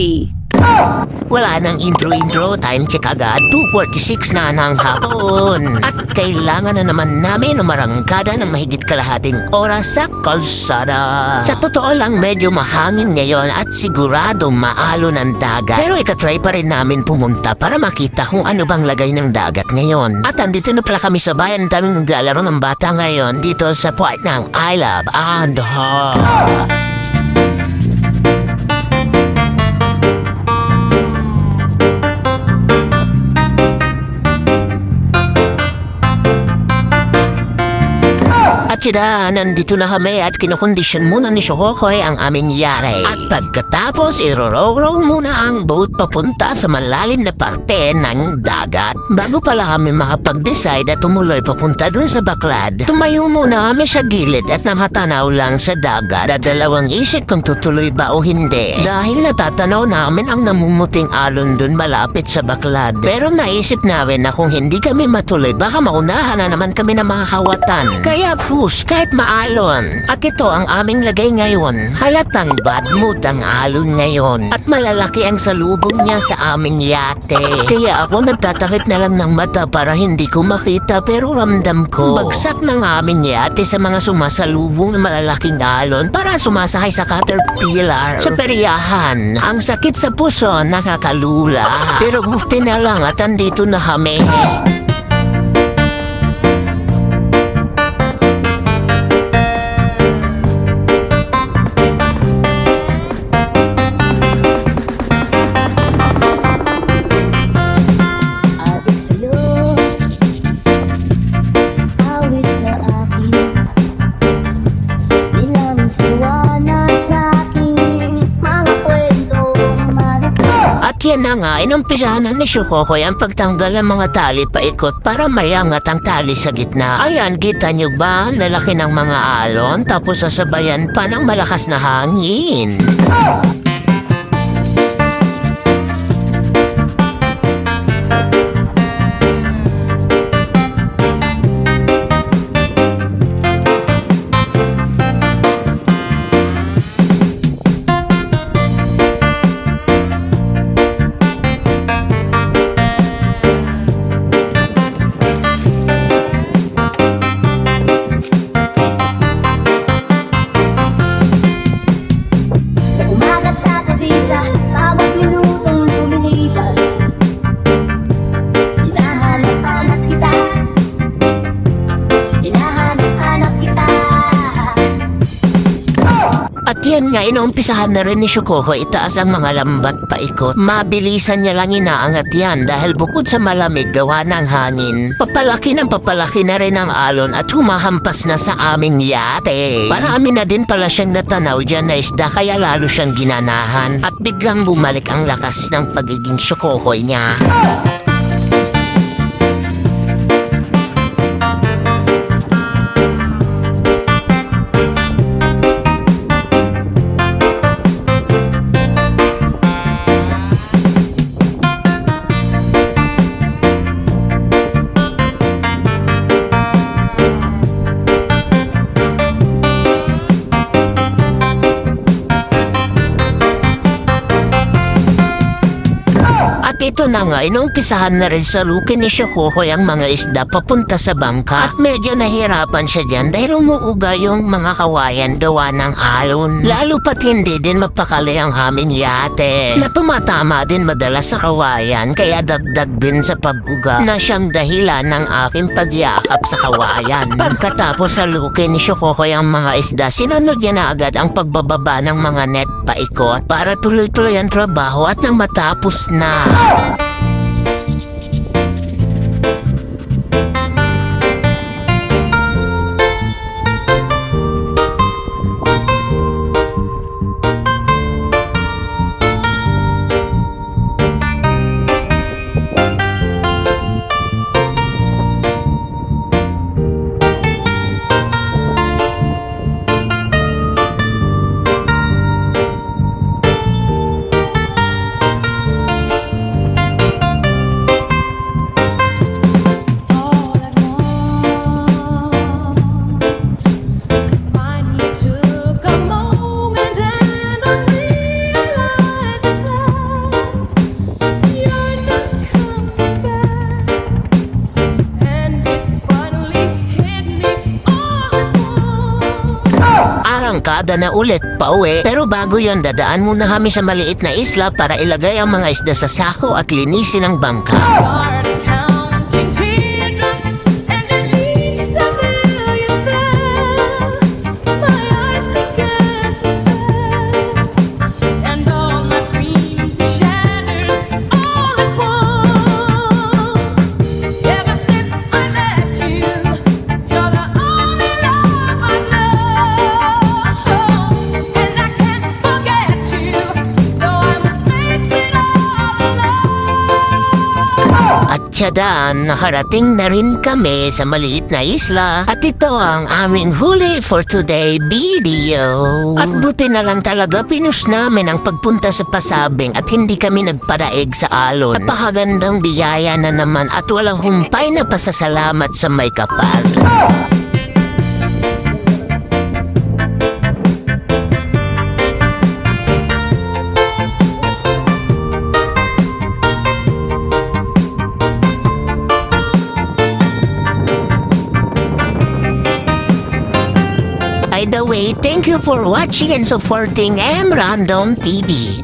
TV. Wala nang intro-intro, time check agad, 2.46 na ng hapon. At kailangan na naman namin umarangkada ng mahigit kalahating oras sa kalsada. Sa totoo lang, medyo mahangin ngayon at sigurado maalo ng dagat. Pero itatry pa rin namin pumunta para makita kung ano bang lagay ng dagat ngayon. At andito na pala kami sa bayan, daming naglalaro ng bata ngayon dito sa part ng I Love and Heart. Sila, nandito na kami at kinukondisyon muna ni Shokokoy ang aming yari. At pagkatapos, irororow muna ang boat papunta sa malalim na parte ng dagat. Bago pala kami makapag-decide at tumuloy papunta dun sa baklad, tumayo muna kami sa gilid at namatanaw lang sa dagat. Dadalawang isip kung tutuloy ba o hindi. Dahil natatanaw namin ang namumuting alon dun malapit sa baklad. Pero naisip namin na kung hindi kami matuloy, baka maunahan na naman kami na makakawatan. Kaya fus, kahit maalon. At ito ang aming lagay ngayon. Halatang bad mood ang alon ngayon. At malalaki ang salubong niya sa aming yate. Kaya ako nagtatakip na lang ng mata para hindi ko makita pero ramdam ko. Bagsak ng aming yate sa mga sumasalubong na malalaking alon para sumasakay sa caterpillar. Sa periyahan, ang sakit sa puso nakakalula. Pero buti na lang at andito na kami. Yan na nga, inumpisahan ni Shukokoy ang pagtanggal ng mga tali paikot para mayangat ang tali sa gitna. Ayan, kita nyo ba? Lalaki ng mga alon tapos sasabayan pa ng malakas na hangin. Sa yan nga, inuumpisahan na rin ni Shukoko itaas ang mga lambat paikot. Mabilisan niya lang inaangat yan dahil bukod sa malamig gawa ng hangin, papalaki ng papalaki na rin ang alon at humahampas na sa aming yate. Marami na din pala siyang natanaw dyan na isda kaya lalo siyang ginanahan at biglang bumalik ang lakas ng pagiging Shukokoy niya. At ito na nga, inumpisahan na rin sa lukin ni Shokohoy ang mga isda papunta sa bangka. At medyo nahirapan siya dyan dahil umuuga yung mga kawayan gawa ng alon. Lalo pat hindi din mapakali ang aming yate. Na tumatama din madalas sa kawayan kaya dagdag din sa pag-uga na siyang dahilan ng aking pagyakap sa kawayan. Pagkatapos sa lukin ni Shokohoy ang mga isda, sinunod niya na agad ang pagbababa ng mga net paikot para tuloy-tuloy ang trabaho at nang matapos na. Prangkada na ulit pauwi. Pero bago yon dadaan muna kami sa maliit na isla para ilagay ang mga isda sa sako at linisin ang bangka. Tiyadaan, nakarating na rin kami sa maliit na isla at ito ang aming huli for today video. At buti na lang talaga pinus namin ang pagpunta sa pasabing at hindi kami nagpadaig sa alon. Napakagandang biyaya na naman at walang humpay na pasasalamat sa may kapal. By you for watching and supporting M Random TV.